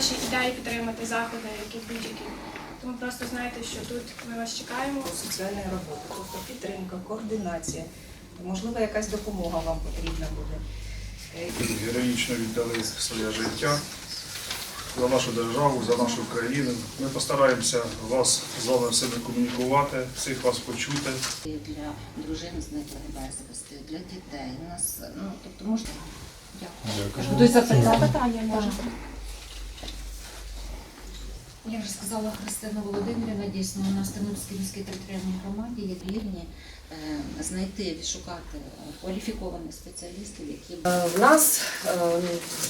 ваші ідеї підтримати заходи, які будь-які. Тому просто знайте, що тут ми вас чекаємо. соціальної роботи, тобто підтримка, координація, можливо, якась допомога вам потрібна буде. Е, героїчно віддали своє життя за нашу державу, за нашу країну. Ми постараємося вас з вами всіми комунікувати, всіх вас почути. І для дружин зниклих безвісти, для дітей. У нас, ну, тобто можна. Дякую. Хтось запитав? Запитання може. Я вже сказала Христина Володимирівна, дійсно, у нас в Тернопільській міській територіальній громаді є вірні е, знайти, відшукати е, кваліфікованих спеціалістів, які Е, В нас е,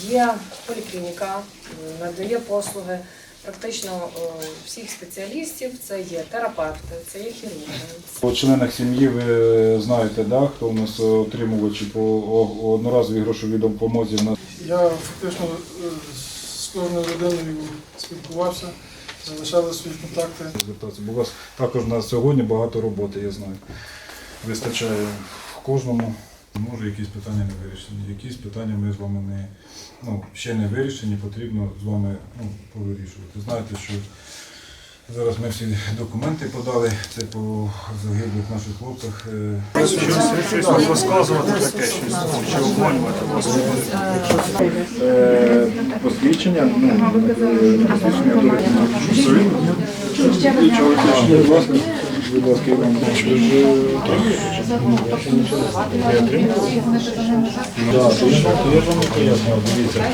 є поліклініка, надає послуги практично всіх спеціалістів. Це є терапевти, це є хірурги. По членах сім'ї ви знаєте, да, хто у нас отримувачі по одноразовій грошовій допомозі. Я фактично з кожною спілкувався, залишали свої контакти. Бо у вас також на сьогодні багато роботи, я знаю. Вистачає в кожному. Може, якісь питання не вирішені. Якісь питання ми з вами не, ну, ще не вирішені, потрібно з вами ну, повирішувати. Знаєте, що зараз ми всі документи подали, це по загиблих наших хлопцях. е, Щось, розказувати таке, щось чи обманювати. Е, посвідчення, ну, посвідчення до Будь ласка, будь ласка, е, я вам дивіться.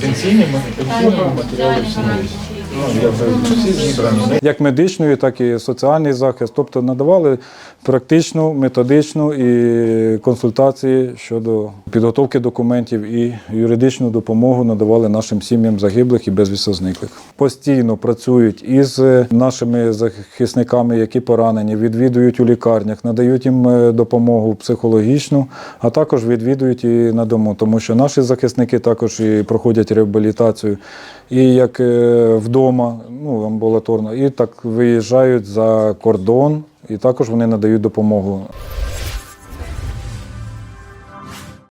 Пенсійні пенсійні матеріали всі є. Ну. Як медичної, так і соціальний захист. Тобто надавали практичну, методичну і консультації щодо підготовки документів і юридичну допомогу надавали нашим сім'ям загиблих і безвісно зниклих. Постійно працюють із нашими захисниками, які поранені, відвідують у лікарнях, надають їм е, допомогу психологічну, а також відвідують і на дому, тому що наші захисники також і проходять реабілітацію і як е, вдома, ну амбулаторно, і так виїжджають за кордон, і також вони надають допомогу.